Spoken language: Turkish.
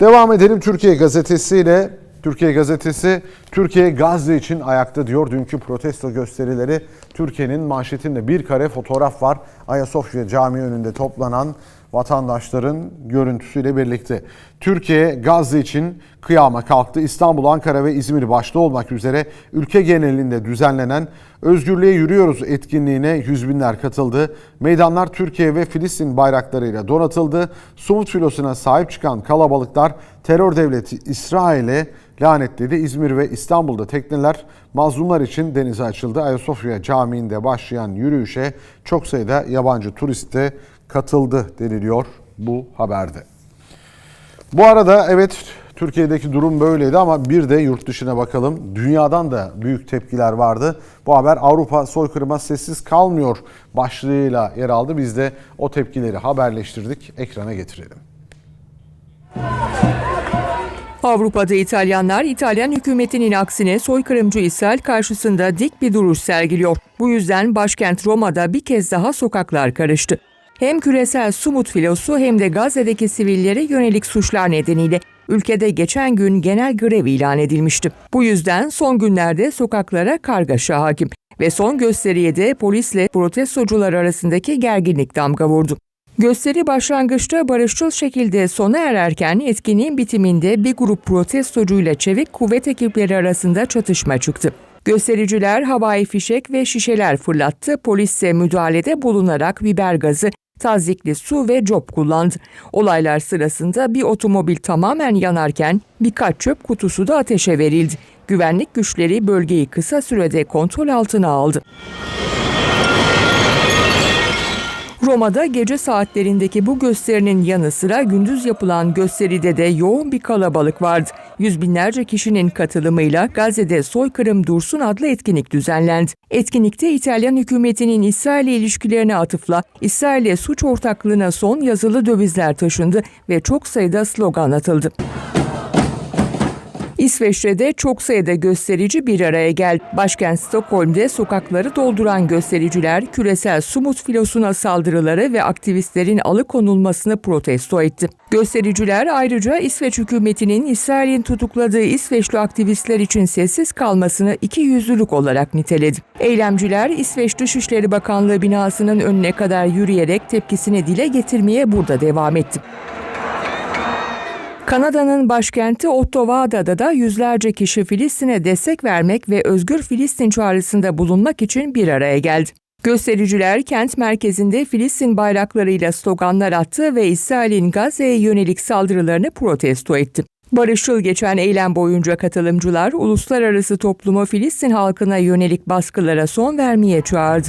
Devam edelim Türkiye gazetesiyle. Türkiye gazetesi Türkiye Gazze için ayakta diyor. Dünkü protesto gösterileri Türkiye'nin manşetinde bir kare fotoğraf var. Ayasofya Camii önünde toplanan vatandaşların görüntüsüyle birlikte. Türkiye Gazze için kıyama kalktı. İstanbul, Ankara ve İzmir başta olmak üzere ülke genelinde düzenlenen Özgürlüğe Yürüyoruz etkinliğine yüz binler katıldı. Meydanlar Türkiye ve Filistin bayraklarıyla donatıldı. Sumut filosuna sahip çıkan kalabalıklar terör devleti İsrail'e lanetledi. İzmir ve İstanbul'da tekneler mazlumlar için denize açıldı. Ayasofya Camii'nde başlayan yürüyüşe çok sayıda yabancı turist de katıldı deniliyor bu haberde. Bu arada evet Türkiye'deki durum böyleydi ama bir de yurt dışına bakalım. Dünyadan da büyük tepkiler vardı. Bu haber Avrupa soykırıma sessiz kalmıyor başlığıyla yer aldı. Biz de o tepkileri haberleştirdik. Ekrana getirelim. Avrupa'da İtalyanlar İtalyan hükümetinin aksine soykırımcı İsrail karşısında dik bir duruş sergiliyor. Bu yüzden başkent Roma'da bir kez daha sokaklar karıştı. Hem küresel sumut filosu hem de Gazze'deki sivillere yönelik suçlar nedeniyle ülkede geçen gün genel grev ilan edilmişti. Bu yüzden son günlerde sokaklara kargaşa hakim ve son gösteriye de polisle protestocular arasındaki gerginlik damga vurdu. Gösteri başlangıçta barışçıl şekilde sona ererken etkinliğin bitiminde bir grup protestocuyla çevik kuvvet ekipleri arasında çatışma çıktı. Göstericiler havai fişek ve şişeler fırlattı, polis ise müdahalede bulunarak biber gazı, tazikli su ve cop kullandı. Olaylar sırasında bir otomobil tamamen yanarken birkaç çöp kutusu da ateşe verildi. Güvenlik güçleri bölgeyi kısa sürede kontrol altına aldı. Roma'da gece saatlerindeki bu gösterinin yanı sıra gündüz yapılan gösteride de yoğun bir kalabalık vardı. Yüz binlerce kişinin katılımıyla Gazze'de Soykırım Dursun adlı etkinlik düzenlendi. Etkinlikte İtalyan hükümetinin İsrail ilişkilerine atıfla İsrail'e suç ortaklığına son yazılı dövizler taşındı ve çok sayıda slogan atıldı. İsveç'te çok sayıda gösterici bir araya geldi. Başkent Stockholm'de sokakları dolduran göstericiler küresel sumut filosuna saldırıları ve aktivistlerin alıkonulmasını protesto etti. Göstericiler ayrıca İsveç hükümetinin İsrail'in tutukladığı İsveçli aktivistler için sessiz kalmasını iki yüzlülük olarak niteledi. Eylemciler İsveç Dışişleri Bakanlığı binasının önüne kadar yürüyerek tepkisini dile getirmeye burada devam etti. Kanada'nın başkenti Ottawa'da da yüzlerce kişi Filistin'e destek vermek ve özgür Filistin çağrısında bulunmak için bir araya geldi. Göstericiler kent merkezinde Filistin bayraklarıyla sloganlar attı ve İsrail'in Gazze'ye yönelik saldırılarını protesto etti. Barışçıl geçen eylem boyunca katılımcılar uluslararası toplumu Filistin halkına yönelik baskılara son vermeye çağırdı.